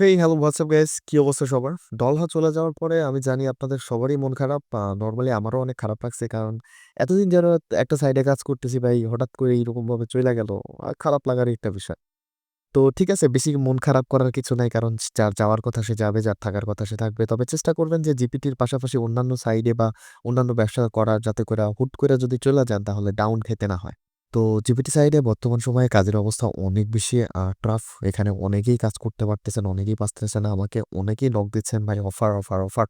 Hey hello WhatsApp guys কি অবস্থা সবার? ডলহা চলে যাওয়ার পরে আমি জানি আপনাদের সবারই মন খারাপ। নর্মালি আমারও অনেক খারাপ লাগছে কারণ এতদিন যেন একটা সাইডে কাজ করতেছি ভাই, হঠাৎ করে এইরকম ভাবে চলে গেল। খারাপ লাগার একটা বিষয়। তো ঠিক আছে, বেশি মন খারাপ করার কিছু নাই কারণ যার যাওয়ার কথা সে যাবে, যার থাকার কথা সে থাকবে। তবে চেষ্টা করবেন যে জিপিটির পাশাপাশি অন্যান্য সাইডে বা অন্যান্য ব্যবসা করার, যাতে করে হুট করে যদি চলে যান তাহলে ডাউন খেতে না হয়। তো জিপিটি সাইডে বর্তমান সময়ে কাজের অবস্থা অনেক বেশি টাফ এখানে অনেকেই কাজ করতে পারতেছেন, অনেকেই পারতেছেন আমাকে অনেকেই নক দিচ্ছেন, ভাই অফার অফার অফার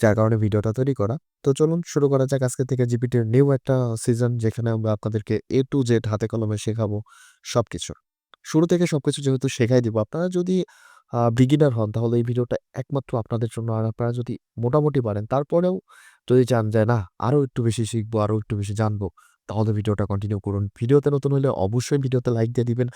যার কারণে ভিডিওটা তৈরি করা। তো চলুন শুরু করা যাক আজকে থেকে জিপিটির নিউ একটা সিজন যেখানে আমরা আপনাদেরকে এ টু জেড হাতে কলমে শেখাবো সবকিছু। শুরু থেকে সব কিছু যেহেতু শেখাই দিব, আপনারা যদি বিগিনার হন, তাহলে এই ভিডিওটা একমাত্র আপনাদের জন্য। আর আপনারা যদি মোটামুটি পারেন, তারপরেও যদি চান যে, না আরও একটু বেশি শিখব আরও একটু বেশি জানব তাহলে ভিডিওটা কন্টিনিউ করুন। ভিডিওতে নতুন হলে অবশ্যই ভিডিওতে লাইক দিয়ে দিবেন।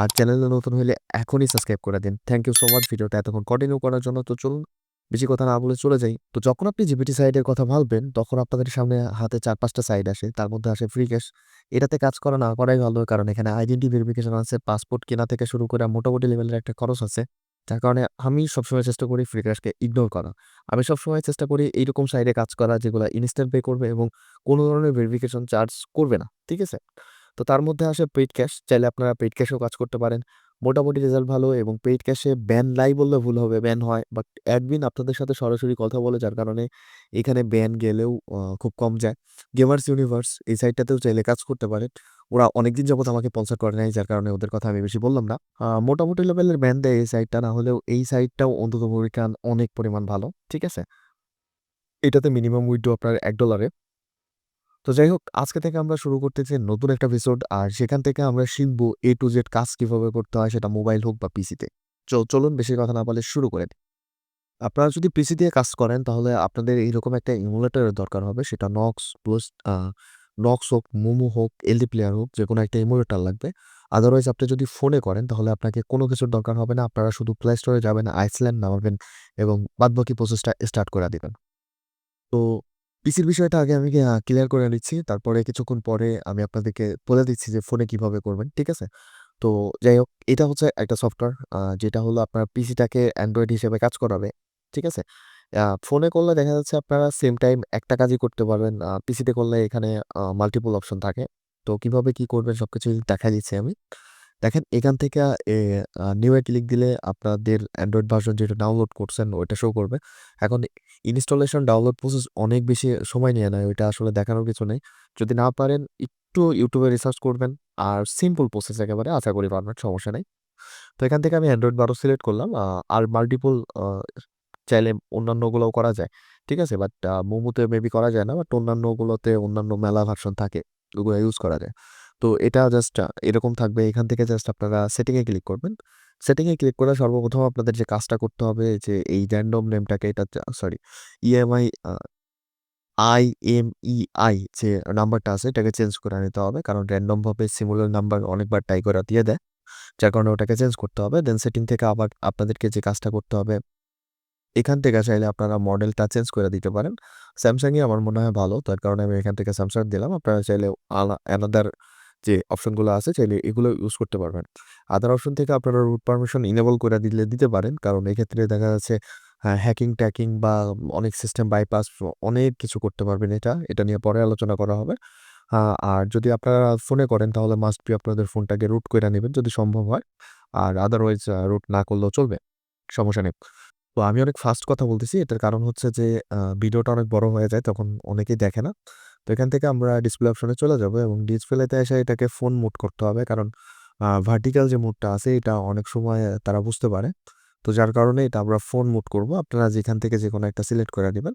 আর চ্যানেলে নতুন হলে এখনই সাবস্ক্রাইব করে দিন। থ্যাংক ইউ সো মাচ ভিডিওটা এতক্ষণ কন্টিনিউ করার জন্য। তো চলুন, বেশি কথা না বলে চলে যাই। তো যখন আপনি জিপিটি সাইডের কথা ভাববেন, তখন আপনাদের সামনে হাতে চার পাঁচটা সাইড আসে। তার মধ্যে আসে ফ্রি ক্যাশ এটাতে কাজ করা না করাই ভালো। কারণ এখানে আইডেন্টি ভেরিফিকেশন আছে পাসপোর্ট কেনা থেকে শুরু করে মোটামুটি লেভেলের একটা খরচ আছে। যার কারণে আমি সবসময় চেষ্টা করি ফ্রি ক্যাশকে ইগনোর করা। আমি সবসময় চেষ্টা করি এইরকম সাইডে কাজ করা যেগুলো ইনস্ট্যান্ট পে করবে এবং কোনো ধরনের ভেরিফিকেশন চার্জ করবে না, ঠিক আছে? তো তার মধ্যে আসে পেইড ক্যাশ চাইলে আপনারা পেইড ক্যাশেও কাজ করতে পারেন। মোটামুটি রেজাল্ট ভালো এবং পেইড ক্যাশে ব্যান লাই বললে ভুল হবে ব্যান হয়। বাট অ্যাডমিন আপনাদের সাথে সরাসরি কথা বলে, যার কারণে এখানে ব্যান গেলেও খুব কম যায়। গেমার্স ইউনিভার্স এই সাইটটাতেও চাইলে কাজ করতে পারেন। ওরা অনেকদিন যাবত আমাকে স্পন্সর করে নাই, যার কারণে ওদের কথা আমি বেশি বললাম না। মোটামুটি লেভেলের ব্যান দেয় এই সাইটটা না হলেও এই সাইটটাও অন্তত পরিমাণ অনেক পরিমাণ ভালো, ঠিক আছে? এটাতে মিনিমাম উইডো আপনার এক ডলারে তো যাই হোক, আজকে থেকে আমরা শুরু করতেছি নতুন একটা এপিসোড আর সেখান থেকে আমরা শিখব এ টু জেড কাজ কীভাবে করতে হয়, সেটা মোবাইল হোক বা পিসিতে চলুন বেশি কথা না বলে শুরু করে। আপনারা যদি পিসি দিয়ে কাজ করেন, তাহলে আপনাদের এইরকম একটা ইমুলেটরের দরকার হবে, সেটা নক্স প্লাস নক্স হোক মোমো হোক এলডি প্লেয়ার হোক যে কোনো একটা ইমুলেটর লাগবে। আদারওয়াইজ আপনি যদি ফোনে করেন, তাহলে আপনাকে কোনো কিছুর দরকার হবে না। আপনারা শুধু প্লে স্টোরে যাবেন আইসল্যান্ড নামাবেন এবং বাদবাকি প্রসেসটা স্টার্ট করে দিবেন। তো পিসির বিষয়টা আগে আমি ক্লিয়ার করে নিচ্ছি। তারপরে কিছুক্ষণ পরে আমি আপনাদেরকে বলে দিচ্ছি যে ফোনে কীভাবে করবেন, ঠিক আছে? তো যাই হোক, এটা হচ্ছে একটা সফটওয়্যার যেটা হলো আপনার পিসিটাকে অ্যান্ড্রয়েড হিসেবে কাজ করাবে, ঠিক আছে? ফোনে করলে দেখা যাচ্ছে আপনারা সেম টাইম একটা কাজই করতে পারবেন। পিসিতে করলে এখানে মাল্টিপল অপশন থাকে। তো কীভাবে কি করবেন সবকিছু দেখা দিচ্ছি আমি। দেখেন এখান থেকে নিউ এ ক্লিক দিলে আপনাদের অ্যান্ড্রয়েড ভার্সন যেটা ডাউনলোড করছেন ওইটা শো করবে। এখন ইনস্টলেশন ডাউনলোড প্রসেস অনেক বেশি সময় নিয়ে নেয় ওইটা আসলে দেখানোর কিছু নেই। যদি না পারেন একটু ইউটিউবে রিসার্চ করবেন আর সিম্পল প্রসেস একেবারে আশা করি পারবেন, সমস্যা নেই। তো এখান থেকে আমি অ্যান্ড্রয়েড বারো সিলেক্ট করলাম। আর মাল্টিপল চাইলে অন্যান্যগুলোও করা যায়। ঠিক আছে? বাট মোমোতে মেবি করা যায় না, বাট অন্যান্যগুলোতে অন্যান্য মেলা ভার্সন থাকে, ওগুলো ইউজ করা যায়। তো এটা জাস্ট এরকম থাকবে। এখান থেকে জাস্ট আপনারা সেটিংয়ে ক্লিক করবেন। সেটিংয়ে ক্লিক করে সর্বপ্রথম আপনাদের যে কাজটা করতে হবে, যে এই র্যান্ডম নেমটাকে এটা sorry EMI I M E I যে নাম্বারটা আছে, এটাকে চেঞ্জ করে নিতে হবে। কারণ র্যান্ডমভাবে সিমুলার নাম্বার অনেকবার টাই করে দিয়ে দেয়। যার কারণে ওটাকে চেঞ্জ করতে হবে। দেন সেটিং থেকে আবার আপনাদেরকে যে কাজটা করতে হবে এখান থেকে চাইলে আপনারা মডেলটা চেঞ্জ করে দিতে পারেন। স্যামসাংই আমার মনে হয় ভালো, তার কারণে আমি এখান থেকে স্যামসাং দিলাম। আপনারা চাইলে অ্যানাদার যে অপশনগুলো আছে, চাইলে এগুলো ইউজ করতে পারবেন। আদার অপশন থেকে আপনারা রুট পারমিশন ইনেবল করে দিলে, দিতে পারেন। কারণ এক্ষেত্রে দেখা যাচ্ছে হ্যাকিং ট্যাকিং বা অনেক সিস্টেম বাইপাস অনেক কিছু করতে পারবেন এটা। এটা নিয়ে পরে আলোচনা করা হবে। আর যদি আপনারা ফোনে করেন, তাহলে মাস্ট বি আপনাদের ফোনটাকে রুট করে নেবেন যদি সম্ভব হয়। আর আদারওয়াইজ রুট না করলেও চলবে। সমস্যা নেই। তো আমি অনেক ফাস্ট কথা বলতেছি। এটার কারণ হচ্ছে যে ভিডিওটা অনেক বড় হয়ে যায়, তখন অনেকেই দেখে না। তো এখান থেকে আমরা ডিসপ্লে অপশনে চলে যাব এবং ডিসপ্লেতে এসে এটাকে ফোন মুড করতে হবে। কারণ ভার্টিক্যাল যে মুডটা আছে, এটা অনেক সময় তারা বুঝতে পারে। তো যার কারণে এটা আমরা ফোন মুড করব। আপনারা যেখান থেকে যে কোনো একটা সিলেক্ট করে নেবেন।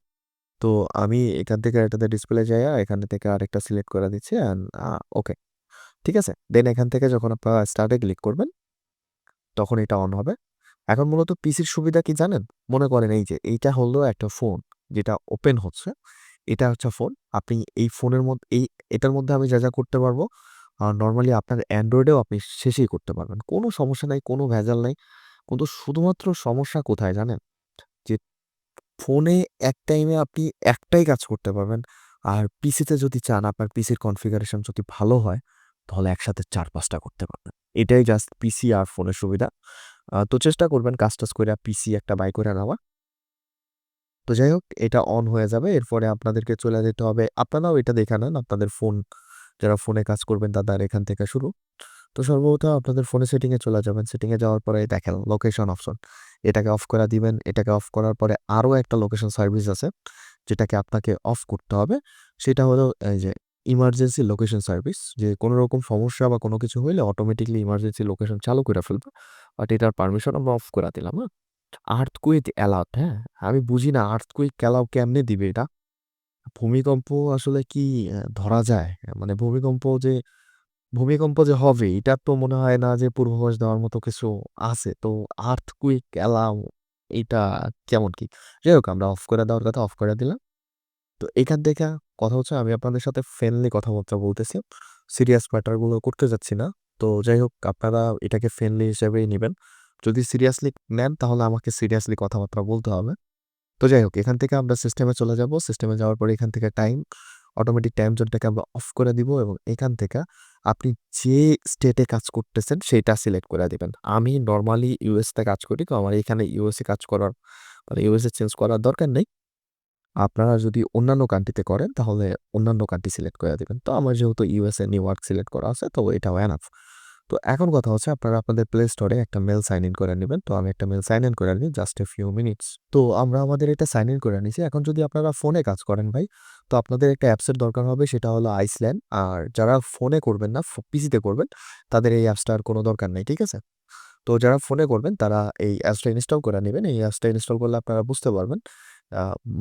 তো আমি এখান থেকে এটাতে ডিসপ্লে যাই এখান থেকে আরেকটা সিলেক্ট করে দিচ্ছি অ্যান্ড ওকে ঠিক আছে? দেন এখান থেকে যখন আপনারা স্টার্টে ক্লিক করবেন, তখন এটা অন হবে। এখন মূলত পিসির সুবিধা কি জানেন? মনে করেন এই যে, এইটা হলো একটা ফোন যেটা ওপেন হচ্ছে। এটা হচ্ছে ফোন। আপনি এই ফোনের মধ্যে এই, এটার মধ্যে আমি যা যা করতে পারব নর্মালি আপনার অ্যান্ড্রয়েডেও আপনি শেষেই করতে পারবেন। কোনো সমস্যা নাই, কোনো ভেজাল নাই। কিন্তু শুধুমাত্র সমস্যা কোথায় জানেন? যে, ফোনে এক টাইমে আপনি একটাই কাজ করতে পারবেন। আর পিসিতে যদি চান, আপনার পিসির কনফিগারেশন যদি ভালো হয়, তাহলে একসাথে চার, পাঁচটা করতে পারবেন। এটাই জাস্ট পিসি আর ফোনের সুবিধা। তো চেষ্টা করবেন কাজ-টাজ কইরা পিসি একটা বাই করে নেওয়া তো যাই হোক এটা অন হয়ে যাবে। এরপরে আপনাদেরকে চলে যেতে হবে আপনারাও এটা দেখে নেন, আপনাদের ফোন, যারা ফোনে কাজ করবেন তাদের এখান থেকে শুরু। তো সর্বপ্রথম আপনাদের ফোনে সেটিংয়ে চলে যাবেন। সেটিংয়ে যাওয়ার পরে দেখেন লোকেশন অপশন। এটাকে অফ করে দিবেন। এটাকে অফ করার পরে আরও একটা লোকেশন সার্ভিস আছে, যেটাকে আপনাকে অফ করতে হবে। সেটা হলো এই যে ইমার্জেন্সি লোকেশন সার্ভিস যে কোনো রকম সমস্যা বা কোনো কিছু হইলে অটোমেটিকলি ইমার্জেন্সি লোকেশন চালু করে ফেলবে। বাট এটার পারমিশন আমরা অফ কইরা দিলাম, হ্যাঁ? আর্থ আর্থকুইক অ্যালার্ট, হ্যাঁ? আমি বুঝি না আর্থ আর্থকুইক অ্যালাউ কেমনে দিবে এটা? ভূমিকম্প আসলে কি ধরা যায়? মানে ভূমিকম্প যে ভূমিকম্প যে হবে এটার তো মনে হয় না যে পূর্বাভাস দেওয়ার মতো কিছু আছে। তো আর্থ আর্থকুইক অ্যালাউ এটা কেমন কি? যাই হোক আমরা অফ করে দেওয়ার কথা অফ করে দিলাম। তো এখান থেকে কথা হচ্ছে আমি আপনাদের সাথে ফ্রেন্ডলি কথাবার্তা বলতেছি। সিরিয়াস ম্যাটারগুলো করতে যাচ্ছি না। তো যাই হোক, আপনারা এটাকে ফ্রেন্ডলি হিসেবেই নিবেন। যদি সিরিয়াসলি নেন, তাহলে আমাকে সিরিয়াসলি কথাবার্তা বলতে হবে। তো যাই হোক, এখান থেকে আমরা সিস্টেমে চলে যাব। সিস্টেমে যাওয়ার পরে এখান থেকে টাইম অটোমেটিক টাইম জোনটাকে আমরা অফ করে দিব এবং এখান থেকে আপনি যে স্টেটে কাজ করতেছেন সেইটা সিলেক্ট করে দিবেন। আমি নর্মালি ইউএস তে কাজ করি। তো আমার এখানে ইউএসএ কাজ করার মানে ইউএসএ চেঞ্জ করার দরকার নেই। আপনারা যদি অন্যান্য কান্ট্রিতে করেন তাহলে অন্যান্য কান্ট্রি সিলেক্ট করে দিবেন। তো আমার যেহেতু ইউএসএ নিউইয়র্ক সিলেক্ট করা আছে তো এটাও এনাফ। তো এখন কথা হচ্ছে আপনারা আপনাদের প্লে স্টোরে একটা মেল সাইন ইন করে নিবেন। তো আমি একটা মেল সাইন ইন করে নিই জাস্ট এ ফিউ মিনিটস। তো আমরা আমাদের এটা সাইন ইন করে নিয়েছি এখন যদি আপনারা ফোনে কাজ করেন ভাই, তো আপনাদের একটা অ্যাপসের দরকার হবে সেটা হলো আইসল্যান্ড। আর যারা ফোনে করবেন না পিসিতে করবেন তাদের এই অ্যাপসটার কোনো দরকার নেই। ঠিক আছে? তো যারা ফোনে করবেন তারা এই অ্যাপসটা ইনস্টল করে নিবেন। এই অ্যাপসটা ইনস্টল করলে আপনারা বুঝতে পারবেন।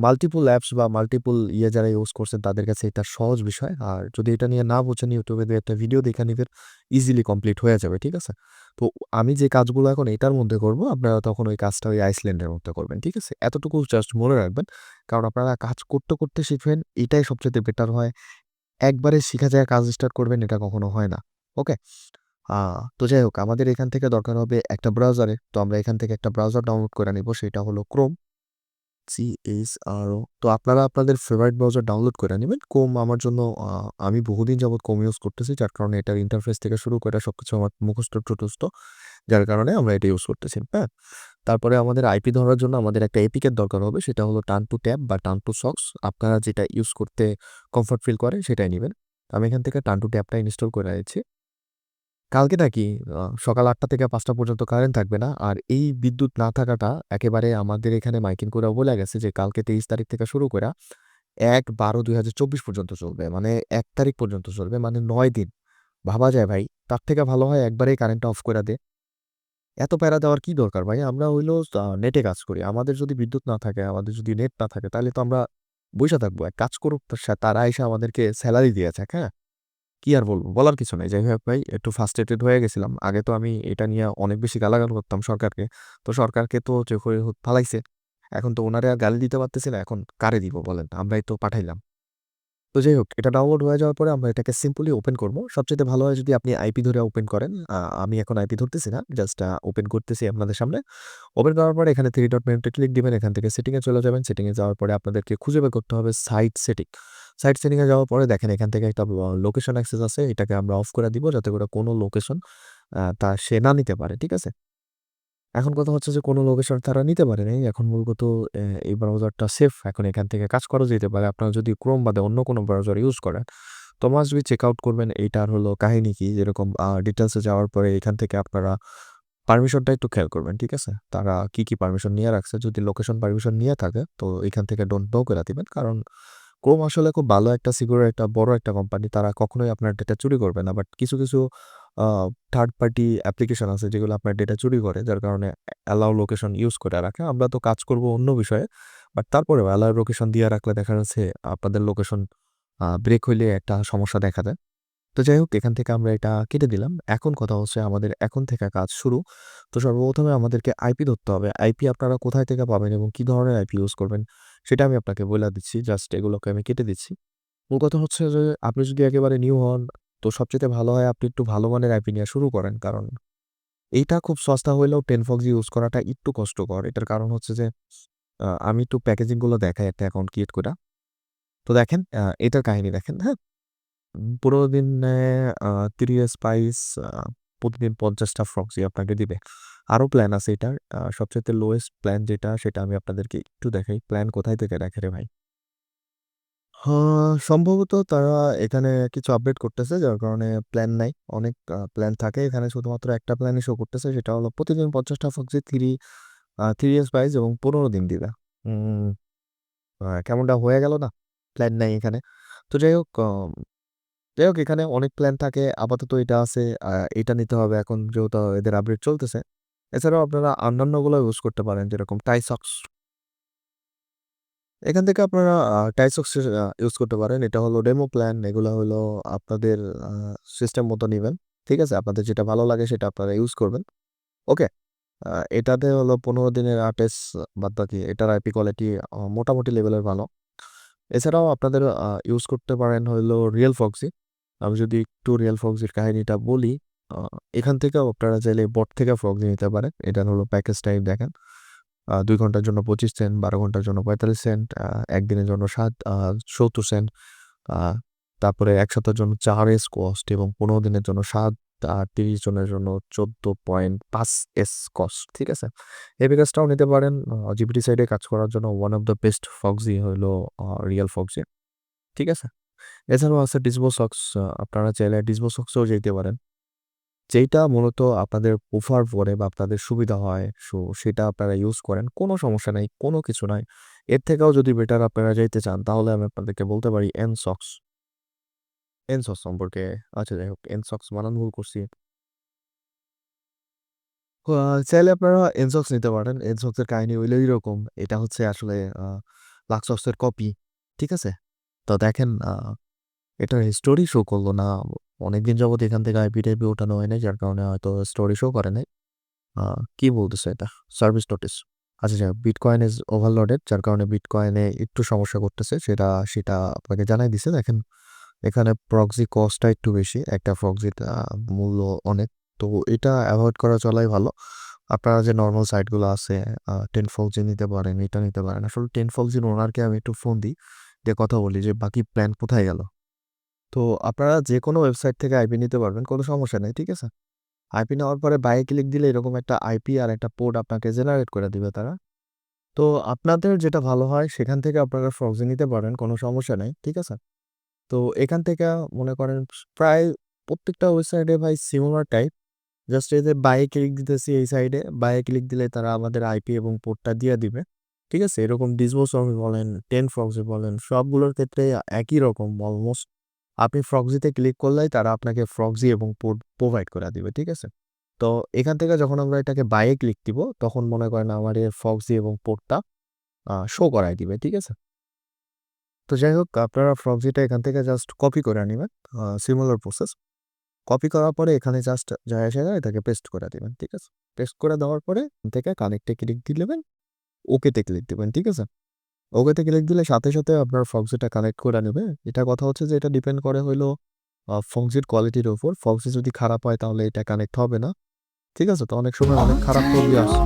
মাল্টিপল অ্যাপস বা মাল্টিপল ইয়ে যারা ইউজ করছেন তাদের কাছে এটা সহজ বিষয়। আর যদি এটা নিয়ে না বোঝেন ইউটিউবে ২ একটা ভিডিও দেখে নিবেন। ইজিলি কমপ্লিট হয়ে যাবে। ঠিক আছে? তো আমি যে কাজগুলো এখন এটার মধ্যে করব আপনারা তখন ওই কাজটা ওই আইসল্যান্ডের মধ্যে করবেন। ঠিক আছে? এতটুকু জাস্ট মনে রাখবেন। কারণ আপনারা কাজ করতে, করতে শিখবেন এটাই সবচেয়ে বেটার হয়। একবারে শিখা যায় কাজ স্টার্ট করবেন এটা কখনো হয় না। ওকে? তো যাই হোক আমাদের এখান থেকে দরকার হবে একটা ব্রাউজারে। তো আমরা এখান থেকে একটা ব্রাউজার ডাউনলোড করে নিব সেটা হলো Chrome। CHRO তো আপনারা আপনাদের ফেভারিট ব্রাউজার ডাউনলোড করে নেবেন কোম আমার জন্য আমি বহুদিন যাবৎ কোম ইউজ করতেছি। যার কারণে এটার ইন্টারফেস থেকে শুরু করে সবকিছু আমার মুখস্থ-টুখস্থ। যার কারণে আমরা এটা ইউজ করতেছি। হ্যাঁ? তারপরে আমাদের আইপি ধরার জন্য আমাদের একটা এপিকের দরকার হবে। সেটা হলো টান টু ট্যাব বা টান টু সক্স। আপনারা যেটা ইউজ করতে কমফর্ট ফিল করেন সেটাই নিবেন। আমি এখান থেকে টান টু ট্যাবটা ইনস্টল করে নিচ্ছি। কালকে নাকি সকাল আটটা থেকে ৫ঃ০০ পর্যন্ত কারেন্ট থাকবে না। আর এই বিদ্যুৎ না থাকাটা একেবারে আমাদের এখানে মাইকিং করে বলে গেছে যে কালকে ২৩ তারিখ থেকে শুরু কইরা ১/১২/২০২৪ পর্যন্ত চলবে। মানে এক তারিখ পর্যন্ত চলবে। মানে নয় দিন। ভাবা যায় ভাই। তার থেকে ভালো হয় একবারেই কারেন্টটা অফ কইরা দে। এত প্যারা দেওয়ার কি দরকার ভাই? আমরা হইল নেটে কাজ করি। আমাদের যদি বিদ্যুৎ না থাকে, আমাদের যদি নেট না থাকে তাহলে তো আমরা বইসা থাকব। এক কাজ করুক তারা এসে আমাদেরকে স্যালারি দিয়ে যাক, হ্যাঁ? কি আর বলব বলার কিছু নাই। যাই হোক ভাই, একটু ফ্রাস্ট্রেটেড হয়ে গেছিলাম। আগে তো আমি এটা নিয়ে অনেক বেশি গালাগাল করতাম সরকারকে। তো সরকারকে তো চোখ ফালাইছে। এখন তো উনারে আর গালি দিতে পারতেছি না। এখন কারে দিব বলেন? আমরাই তো পাঠাইলাম। তো যাই হোক, এটা ডাউনলোড হয়ে যাওয়ার পরে আমরা এটাকে সিম্পলি ওপেন করব সবচেয়ে ভালো হয় যদি আপনি আইপি ধরে ওপেন করেন। আমি এখন আইপি ধরতেছি না। জাস্ট ওপেন করতেছি আপনাদের সামনে। ওপেন করার পরে এখানে থ্রি ডট মেনুতে ক্লিক দিবেন। এখান থেকে সেটিংয়ে চলে যাবেন। সেটিংয়ে যাওয়ার পরে আপনাদেরকে খুঁজে বের করতে হবে সাইট সেটিং। সাইট এ যাওয়ার পরে দেখেন এখান থেকে একটা লোকেশন অ্যাক্সেস আছে। এটাকে আমরা অফ করে দিব যাতে করে কোনো লোকেশন তা সে না নিতে পারে। ঠিক আছে? এখন কথা হচ্ছে যে কোনো লোকেশন তারা নিতে পারে নাই। এখন মূলত এই ব্রাউজারটা সেফ। এখন এখান থেকে কাজ করা যেতে পারে। আপনারা যদি Chrome বাদে অন্য কোনো ব্রাউজার ইউজ করেন, তো মাস্ট বি চেক আউট করবেন এইটার হলো কাহিনী কি? যেরকম ডিটেলসে যাওয়ার পরে এখান থেকে আপনারা পারমিশনটা একটু খেয়াল করবেন। ঠিক আছে? তারা কি, কি পারমিশন নিয়ে রাখছে। যদি লোকেশন পারমিশন নিয়ে থাকে তো এখান থেকে ডোন্ট নো করে দিবেন। কারণ Chrome আসলে খুব ভালো একটা সিকিউর একটা বড় একটা কোম্পানি। তারা কখনোই আপনার ডেটা চুরি করবে না। বাট কিছু, কিছু থার্ড পার্টি অ্যাপ্লিকেশন আছে যেগুলো আপনার ডেটা চুরি করে। যার কারণে অ্যালাউ লোকেশন ইউজ করে রাখে। আমরা তো কাজ করব অন্য বিষয়ে। বাট তারপরেও অ্যালাউ লোকেশন দিয়ে রাখলে দেখা যাচ্ছে আপনাদের লোকেশন ব্রেক হইলে একটা সমস্যা দেখা দেয়। তো যাই হোক এখান থেকে আমরা এটা কেটে দিলাম। এখন কথা হচ্ছে আমাদের এখন থেকে কাজ শুরু। তো সর্বপ্রথমে আমাদেরকে আইপি ধরতে হবে। আইপি আপনারা কোথায় থেকে পাবেন এবং কী ধরনের আইপি ইউজ করবেন সেটা আমি আপনাকে বলে দিচ্ছি। জাস্ট এগুলোকে আমি কেটে দিচ্ছি। মূল কথা হচ্ছে যে আপনি যদি একেবারে নিউ হন তো সবচেয়ে ভালো হয় আপনি একটু ভালো মানের আইপি নিয়ে শুরু করেন। কারণ এইটা খুব সস্তা হইলেও 10fox ইউজ করাটা একটু কষ্টকর। এটার কারণ হচ্ছে যে আমি একটু প্যাকেজিংগুলো দেখাই একটা অ্যাকাউন্ট ক্রিয়েট কইরা। তো দেখেন এটার কাহিনী দেখেন, হ্যাঁ? ১৫ দিনে ৩০ স্পাইস প্রতিদিন ৫০ টা ফ্রক্সি আপনাকে দিবে। আরও প্ল্যান আছে এটার। সবচেয়ে লোয়েস্ট প্ল্যান যেটা, সেটা আমি আপনাদেরকে একটু দেখাই। প্ল্যান কোথায় থেকে রাখে রে ভাই? সম্ভবত তারা এখানে কিছু আপডেট করতেছে, যার কারণে প্ল্যান নাই। অনেক প্ল্যান থাকে। এখানে শুধুমাত্র একটা প্ল্যানই শো করতেছে, সেটা হলো প্রতিদিন ৫০ টা ফ্রক্সি 3 আ 3 ইয়ার্স প্রাইস এবং ১৫ দিন দিবে। কেমনটা হয়ে গেল না? প্ল্যান নাই এখানে। তো যাই হোক যাই হোক, এখানে অনেক প্ল্যান থাকে। আপাতত এটা আছে। এটা নিতে হবে এখন যেহেতু এদের আপডেট চলতেছে। এছাড়াও আপনারা অন্যান্যগুলো ইউজ করতে পারেন, যেরকম টাইসক্স। এখান থেকে আপনারা টাইসক্স ইউজ করতে পারেন। এটা হলো ডেমো প্ল্যান। এগুলা হলো আপনাদের সিস্টেম মতো নিবেন। ঠিক আছে? আপনাদের যেটা ভালো লাগে সেটা আপনারা ইউজ করবেন। ওকে? এটাতে হলো ১৫ দিনের আরটিএস বাদবাকি এটার আইপি কোয়ালিটি মোটামুটি লেভেলের ভালো। এছাড়াও আপনাদের ইউজ করতে পারেন হলো রিয়েল ফক্সি। আমি যদি একটু রিয়েল ফক্সির কাহিনীটা বলি, এখান থেকেও আপনারা চাইলে বট থেকে ফক্সি নিতে পারেন। এটা হলো প্যাকেজ টাইপ দেখেন। দুই ঘণ্টার জন্য ২৫ সেন্ট, ১২ ঘণ্টার জন্য ৪৫ সেন্ট, একদিনের জন্য সাত ৭০ সেন্ট। তারপরে এক সপ্তাহের জন্য চার এস কস্ট এবং ১৫ দিনের জন্য সাত আর ৩০ জনের জন্য ১৪.৫ এস কস্ট। ঠিক আছে? এই প্যাকেজটাও নিতে পারেন। জিপিটি সাইডে কাজ করার জন্য one of the best foxy হলো রিয়েল ফক্সি। ঠিক আছে? এছাড়াও আছে ডিসবো সক্স। আপনারা চাইলে ডিসবো সক্সেও যাইতে পারেন। যেইটা মূলত আপনাদের প্রেফার করে বা আপনাদের সুবিধা হয় সো সেটা আপনারা ইউজ করেন। কোনো সমস্যা নাই, কোনো কিছু নাই। এর থেকেও যদি বেটার আপনারা যাইতে চান তাহলে আমি আপনাদেরকে বলতে পারি এনসক্স। এনসক্স সম্পর্কে আচ্ছা যাই হোক এন সক্স বানান ভুল করছি। চাইলে আপনারা এনসক্স নিতে পারেন। এনসক্সের কাহিনী হইল এইরকম। এটা হচ্ছে আসলে লাক্সক্সের কপি। ঠিক আছে? তো দেখেন এটা স্টোরি শো করল না। অনেকদিন যাবৎ এখান থেকে আইপি-টাইপি ওঠানো হয় নাই। যার কারণে হয়তো স্টোরি শো করে নাই। কি বলতেছে এটা? Service notice. আচ্ছা হোক বিটকয়েন ইস ওভারলোডেড যার কারণে বিটকয়েনে একটু সমস্যা করতেছে। সেটা সেটা আপনাকে জানাই দিছে। দেখেন এখানে প্রক্সি কস্টটা একটু বেশি। একটা প্রক্সির মূল্য অনেক। তো এটা অ্যাভয়েড করা চলাই ভালো। আপনারা যে নর্মাল সাইটগুলো আছে টেন 10 ফক্সি নিতে পারেন, এটা নিতে পারেন। আসলে 10 ফক্সির ওনারকে আমি একটু ফোন দিই। দিয়ে কথা বলি যে বাকি প্ল্যান কোথায় গেল? তো আপনারা যে কোনো ওয়েবসাইট থেকে আইপি নিতে পারবেন। কোনো সমস্যা নেই ঠিক আছে? আইপি নেওয়ার পরে বাইয়ে ক্লিক দিলে এরকম একটা আইপি আর একটা পোর্ট আপনাকে জেনারেট করে দিবে তারা। তো আপনাদের যেটা ভালো হয় সেখান থেকে আপনারা ফক্সি নিতে পারেন। কোনো সমস্যা নাই। ঠিক আছে? তো এখান থেকে মনে করেন প্রায় প্রত্যেকটা ওয়েবসাইটে ভাই সিমিলার টাইপ। জাস্ট এই যে বাইয়ে ক্লিক দিতেছি এই সাইডে, বাইয়ে ক্লিক দিলে তারা আমাদের আইপি এবং পোর্টটা দিয়ে দিবে। ঠিক আছে? এরকম ডিসবো সক্স বলেন, 10 ফক্সি বলেন সবগুলোর ক্ষেত্রে একই রকম অলমোস্ট। আপনি ফক্সিতে ক্লিক করলেই তারা আপনাকে ফক্সি এবং পোর্ট প্রোভাইড করে দিবে। ঠিক আছে? তো এখান থেকে যখন আমরা এটাকে বাইয়ে ক্লিক দিব তখন মনে করেন আমার এর ফক্সি এবং পোর্টটা শো করায় দিবে। ঠিক আছে? তো যাই হোক আপনারা ফক্সিটা এখান থেকে জাস্ট কপি করে নেবেন সিমিলার প্রসেস। কপি করার পরে এখানে জাস্ট জায়গায়, জায়গায় এটাকে পেস্ট করে দিবেন। ঠিক আছে? পেস্ট করে দেওয়ার পরে এখান থেকে কানেক্টে ক্লিক দিলেবেন। ওকেতে ক্লিক দেবেন ঠিক আছে? ওকেতে ক্লিক দিলে সাথে, সাথে আপনার ফক্সিটা কানেক্ট করে নেবে এটা কথা হচ্ছে যে এটা ডিপেন্ড করে হইল আ ফক্সির কোয়ালিটির উপর। ফক্সি যদি খারাপ হয় তাহলে এটা কানেক্ট হবে না। ঠিক আছে? তো অনেক সময় অনেক খারাপ ফক্সি আসে।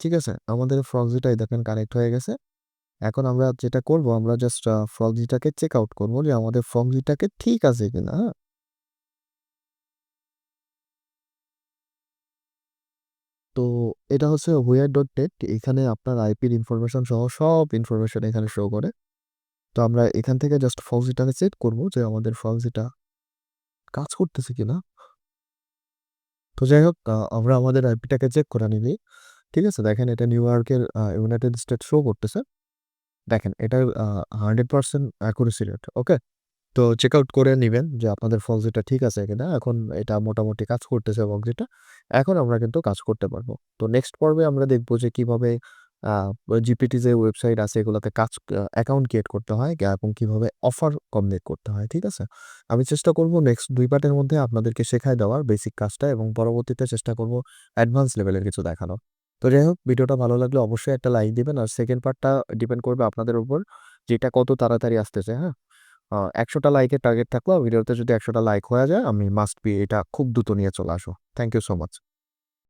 ঠিক আছে? আমাদের ফক্সিটা এই দেখেন কানেক্ট হয়ে গেছে। এখন আমরা যেটা করব আমরা জাস্ট আ ফক্সিটাকে চেক আউট করব যে আমাদের ফক্সিটাকে ঠিক আছে কিনা, হ্যাঁ? তো এটা হচ্ছে where.net এখানে আপনার আইপির ইনফরমেশন সহ সব ইনফরমেশন এখানে শো করে। তো আমরা এখান থেকে জাস্ট ফক্সিটাকে চেক করব যে আমাদের ফক্সিটা কাজ করতেছে কিনা। তো যাই হোক আমরা আমাদের আইপিটাকে চেক করে নিলি। ঠিক আছে? দেখেন এটা নিউ ইয়র্কের ইউনাইটেড স্টেট শো করতেছে। দেখেন এটা hundred percent accuracy rate. Okay? তো চেক আউট করে নিবেন যে আপনাদের ফক্সিটা ঠিক আছে কিনা। এখন এটা মোটামুটি কাজ করতেছে ফক্সিটা। এখন আমরা কিন্তু কাজ করতে পারব তো নেক্সট পর্বে আমরা দেখব যে কীভাবে জিপিটি যে ওয়েবসাইট আছে এগুলোতে কাজ অ্যাকাউন্ট ক্রিয়েট করতে হয় এবং কীভাবে অফার কমপ্লিট করতে হয়। ঠিক আছে? আমি চেষ্টা করব নেক্সট দুই পার্টের মধ্যে আপনাদেরকে শেখায় দেওয়ার বেসিক কাজটা এবং পরবর্তীতে চেষ্টা করব অ্যাডভান্স লেভেলের কিছু দেখানোর। তো যাই হোক ভিডিওটা ভালো লাগলে অবশ্যই একটা লাইক দিবেন। আর সেকেন্ড পার্টটা ডিপেন্ড করবে আপনাদের উপর যেটা কত তাড়াতাড়ি আসতেছে, হ্যাঁ? আ ১০০ টা লাইকের টার্গেট থাকল, ভিডিওতে যদি একশোটা লাইক হয়ে যায়, আমি মাস্ট বি এটা খুব দ্রুত নিয়ে চলে আসো থ্যাংক ইউ সো মাচ।